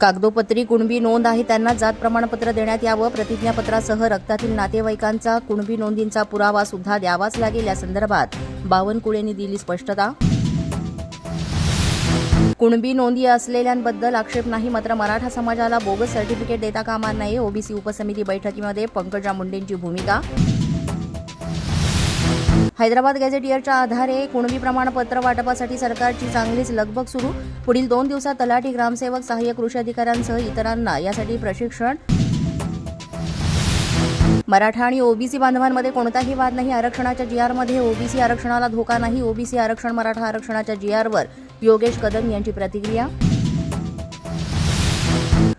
कागदोपत्री कुणबी नोंद आहे त्यांना जात प्रमाणपत्र देण्यात यावं. प्रतिज्ञापत्रासह रक्तातील नातेवाईकांचा कुणबी नोंदींचा पुरावा सुद्धा द्यावाच लागेल या संदर्भात. बावनकुळेंनी दिली स्पष्टता. कुणबी नोंदी असलेल्यांबद्दल आक्षेप नाही मात्र मराठा समाजाला बोगस सर्टिफिकेट देता कामा नये ओबीसी उपसमिती बैठकीमध्ये पंकजा मुंडेंची भूमिका हैदराबाद गॅझेटियरच्या आधारे कुणबी प्रमाणपत्र वाटपासाठी सरकारची चांगलीच लगबग सुरू. पुढील दोन दिवसात तलाठी ग्रामसेवक सहाय्यक कृषी अधिकाऱ्यांसह इतरांना यासाठी प्रशिक्षण. मराठा आणि ओबीसी बांधवांमध्ये कोणताही वाद नाही. आरक्षणाच्या जी आरमध्ये ओबीसी आरक्षणाला धोका नाही. ओबीसी आरक्षण मराठा आरक्षणाच्या जी आरवर योगेश कदम यांची प्रतिक्रिया.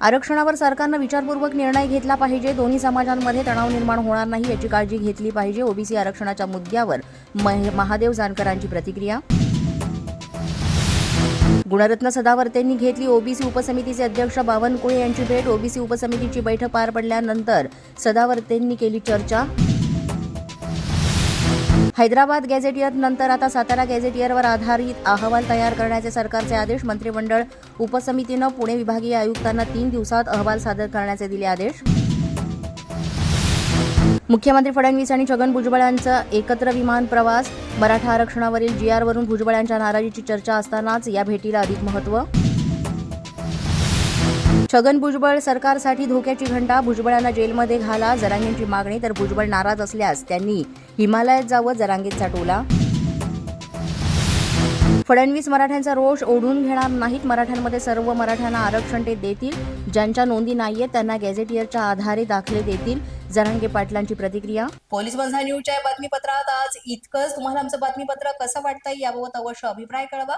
आरक्षणावर सरकारनं विचारपूर्वक निर्णय घेतला पाहिजे. दोन्ही समाजांमध्ये तणाव निर्माण होणार नाही याची काळजी घेतली पाहिजे. ओबीसी आरक्षणाच्या मुद्द्यावर महादेव जानकरांची प्रतिक्रिया. गुणरत्न सदावर्तेंनी घेतली ओबीसी उपसमितीचे अध्यक्ष बावनकुळे यांची भेट. ओबीसी उपसमितीची बैठक पार पडल्यानंतर सदावर्तेंनी केली चर्चा. हैदराबाद गॅझेटियर नंतर आता सातारा गॅझेटियरवर आधारित अहवाल तयार करण्याचे सरकारचे आदेश मंत्रिमंडळ उपसमितीनं पुणे विभागीय आयुक्तांना तीन दिवसात अहवाल सादर करण्याचे दिले आदेश. मुख्यमंत्री फडणवीस आणि छगन भुजबळांचा एकत्र विमान प्रवास मराठा आरक्षणावरील जी आरवरून भुजबळांच्या नाराजीची चर्चा असतानाच या भेटीला अधिक महत्त्व छगन भुजबळ सरकारसाठी धोक्याची घंटा भुजबळांना जेलमध्ये घाला जरांगेंची मागणी तर भुजबळ नाराज असल्यास त्यांनी हिमालयात जावं जरांगेंचा टोला. फडणवीस मराठ्यांचा रोष ओढून घेणार नाहीत मराठ्यांमध्ये सर्व मराठ्यांना आरक्षण ते देतील. ज्यांच्या नोंदी नाहीये त्यांना गॅझेटियरच्या आधारे दाखले देतील. जरांगे पाटलांची प्रतिक्रिया. पोलीस बंधा न्यूजच्या बातमीपत्रात आज इतकंच. तुम्हाला आमचं बातमीपत्र कसं वाटतंय याबाबत अवश्य अभिप्राय कळवा.